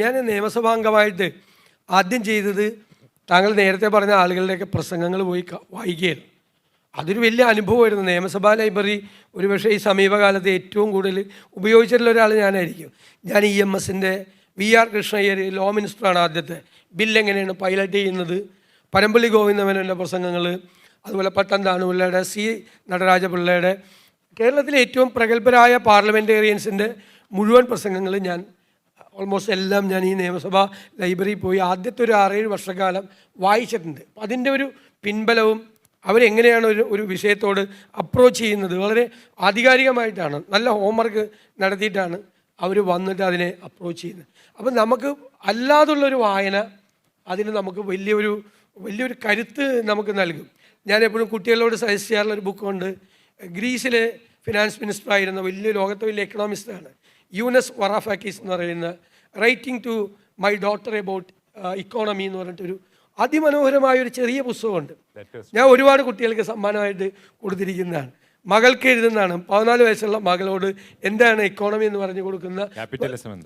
ഞാൻ നിയമസഭാംഗമായിട്ട് ആദ്യം ചെയ്തത് താങ്കൾ നേരത്തെ പറഞ്ഞ ആളുകളുടെയൊക്കെ പ്രസംഗങ്ങൾ പോയി വായിക്കുകയായിരുന്നു. അതൊരു വലിയ അനുഭവമായിരുന്നു. നിയമസഭാ ലൈബ്രറി ഒരുപക്ഷെ ഈ സമീപകാലത്ത് ഏറ്റവും കൂടുതൽ ഉപയോഗിച്ചിട്ടുള്ള ഒരാൾ ഞാനായിരിക്കും. ഞാൻ ഇ എം എസിന്റെ വി ആർ കൃഷ്ണയ്യർ ലോ മിനിസ്റ്ററാണ് ആദ്യത്തെ. ബില്ല് എങ്ങനെയാണ് പൈലറ്റ് ചെയ്യുന്നത്? പരമ്പള്ളി ഗോവിന്ദമേനോന്റെ പ്രസംഗങ്ങൾ അതുപോലെ പട്ടം താണുപിള്ളയുടെ സി നടരാജപിള്ളയുടെ കേരളത്തിലെ ഏറ്റവും പ്രഗത്ഭരായ പാർലമെന്റേറിയൻസിന്റെ മുഴുവൻ പ്രസംഗങ്ങൾ ഞാൻ ഓൾമോസ്റ്റ് എല്ലാം ഞാൻ ഈ നിയമസഭാ ലൈബ്രറിയിൽ പോയി ആദ്യത്തെ ഒരു ആറേഴ് വർഷക്കാലം വായിച്ചിട്ടുണ്ട്. അപ്പം അതിന്റെ ഒരു പിൻബലവും അവരെങ്ങനെയാണ് ഒരു ഒരു വിഷയത്തോട് അപ്രോച്ച് ചെയ്യുന്നത്? വളരെ ആധികാരികമായിട്ടാണ് നല്ല ഹോംവർക്ക് നടത്തിയിട്ടാണ് അവർ വന്നിട്ട് അതിനെ അപ്രോച്ച് ചെയ്യുന്നത്. അപ്പം നമുക്ക് അല്ലാതുള്ളൊരു വായന അതിന് നമുക്ക് വലിയൊരു വലിയൊരു കരുത്ത് നമുക്ക് നൽകും. ഞാൻ എപ്പോഴും കുട്ടികളോട് സജസ്റ്റ് ചെയ്യാറുള്ള ഒരു ബുക്കുണ്ട് ഗ്രീസിലെ ഫിനാൻസ് മിനിസ്റ്റർ ആയിരുന്ന വലിയ ലോകത്തെ വലിയ എക്കണോമിസ്റ്റാണ് യൂനസ് വറാഫാക്കീസ് എന്ന് പറയുന്ന writing to my daughter about economy എന്ന് പറഞ്ഞിട്ടൊരു അതിമനോഹരമായ ഒരു ചെറിയ പുസ്തകമുണ്ട്. ഞാൻ ഒരുപാട് കുട്ടികൾക്ക് സമ്മാനമായിട്ട് കൊടുത്തിരിക്കുന്നതാണ്. മകൾക്ക് എഴുതുന്നതാണ്. പതിനാല് വയസ്സുള്ള മകളോട് എന്താണ് ഇക്കോണമി എന്ന് പറഞ്ഞു കൊടുക്കുന്ന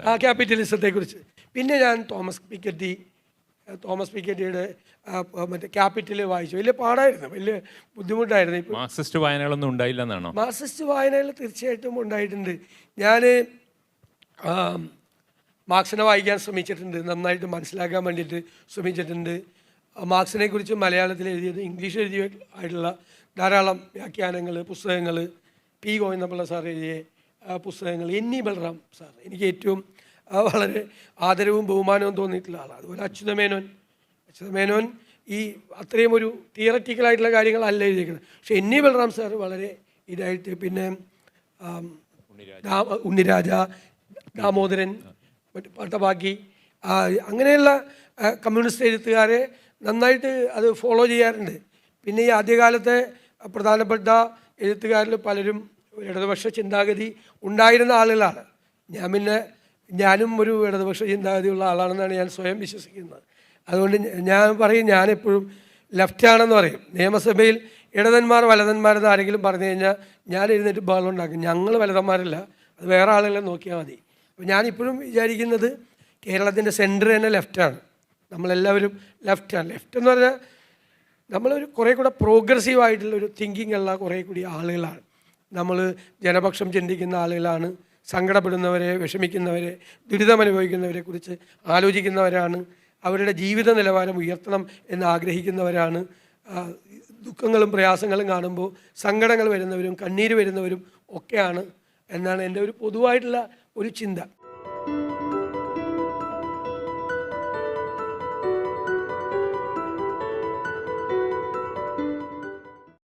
ആ ക്യാപിറ്റലിസത്തെ കുറിച്ച് പിന്നെ ഞാൻ തോമസ് പിക്കറ്റി തോമസ് പിക്കറ്റിയുടെ മറ്റേ ക്യാപിറ്റൽ വായിച്ചു. വലിയ പാടായിരുന്നു. വലിയ ബുദ്ധിമുട്ടായിരുന്നു. മാർക്സിസ്റ്റ് വായനകളൊന്നും ഉണ്ടായില്ല മാർക്സിസ്റ്റ് വായനകൾ തീർച്ചയായിട്ടും ഉണ്ടായിട്ടുണ്ട്. ഞാൻ മാർക്സിനെ വായിക്കാൻ ശ്രമിച്ചിട്ടുണ്ട് നന്നായിട്ട് മനസ്സിലാക്കാൻ വേണ്ടിയിട്ട് ശ്രമിച്ചിട്ടുണ്ട്. മാർക്സിനെ കുറിച്ച് മലയാളത്തിൽ എഴുതിയത് ഇംഗ്ലീഷ് എഴുതിയ ആയിട്ടുള്ള ധാരാളം വ്യാഖ്യാനങ്ങൾ പുസ്തകങ്ങൾ പി ഗോവിന്ദപിള്ള സാർ എഴുതിയ പുസ്തകങ്ങൾ ഇ ബൽറാം സാർ. എനിക്ക് ഏറ്റവും വളരെ ആദരവും ബഹുമാനവും തോന്നിയിട്ടുള്ള ആളാണ്. അതുപോലെ അച്യുതമേനോൻ. അച്യുതമേനോൻ ഈ അത്രയും ഒരു തിയററ്റിക്കലായിട്ടുള്ള കാര്യങ്ങളല്ല എഴുതിയിരിക്കുന്നത്. പക്ഷേ ഇ ബൽറാം സാർ വളരെ ഇതായിട്ട് പിന്നെ ഉണ്ണിരാജ ദാമോദരൻ മറ്റ് പട്ടബാക്കി അങ്ങനെയുള്ള കമ്മ്യൂണിസ്റ്റ് എഴുത്തുകാരെ നന്നായിട്ട് അത് ഫോളോ ചെയ്യാറുണ്ട്. പിന്നെ ഈ ആദ്യകാലത്തെ പ്രധാനപ്പെട്ട എഴുത്തുകാരിൽ പലരും ഇടതുപക്ഷ ചിന്താഗതി ഉണ്ടായിരുന്ന ആളുകളാണ്. ഞാൻ പിന്നെ ഞാനും ഒരു ഇടതുപക്ഷ ചിന്താഗതിയുള്ള ആളാണെന്നാണ് ഞാൻ സ്വയം വിശ്വസിക്കുന്നത്. അതുകൊണ്ട് ഞാൻ പറയും ഞാനെപ്പോഴും ലെഫ്റ്റ് ആണെന്ന് പറയും. നിയമസഭയിൽ ഇടതന്മാർ വലതന്മാരെന്ന് ആരെങ്കിലും പറഞ്ഞു കഴിഞ്ഞാൽ ഞാൻ എഴുന്നേറ്റ് ബഹളം ഉണ്ടാക്കും. ഞങ്ങൾ വലതന്മാരല്ല അത് വേറെ ആളുകളെ നോക്കിയാൽ മതി. അപ്പോൾ ഞാനിപ്പോഴും വിചാരിക്കുന്നത് കേരളത്തിന്റെ സെന്റർ തന്നെ ലെഫ്റ്റാണ് നമ്മളെല്ലാവരും ലെഫ്റ്റാണ് ലെഫ്റ്റ് എന്ന് പറഞ്ഞാൽ നമ്മളൊരു കുറേ കൂടെ പ്രോഗ്രസീവ് ആയിട്ടുള്ള ഒരു തിങ്കിങ് ഉള്ള കുറേ കൂടി ആളുകളാണ്. നമ്മൾ ജനപക്ഷം ചിന്തിക്കുന്ന ആളുകളാണ് സങ്കടപ്പെടുന്നവരെ വിഷമിക്കുന്നവരെ ദുരിതം അനുഭവിക്കുന്നവരെ കുറിച്ച് ആലോചിക്കുന്നവരാണ് അവരുടെ ജീവിത നിലവാരം ഉയർത്തണം എന്ന് ആഗ്രഹിക്കുന്നവരാണ്. ദുഃഖങ്ങളും പ്രയാസങ്ങളും കാണുമ്പോൾ സങ്കടങ്ങൾ വരുന്നവരും കണ്ണീര് വരുന്നവരും ഒക്കെയാണ് എന്നാണ് എന്റെ ഒരു പൊതുവായിട്ടുള്ള ഒരു ചിന്ത.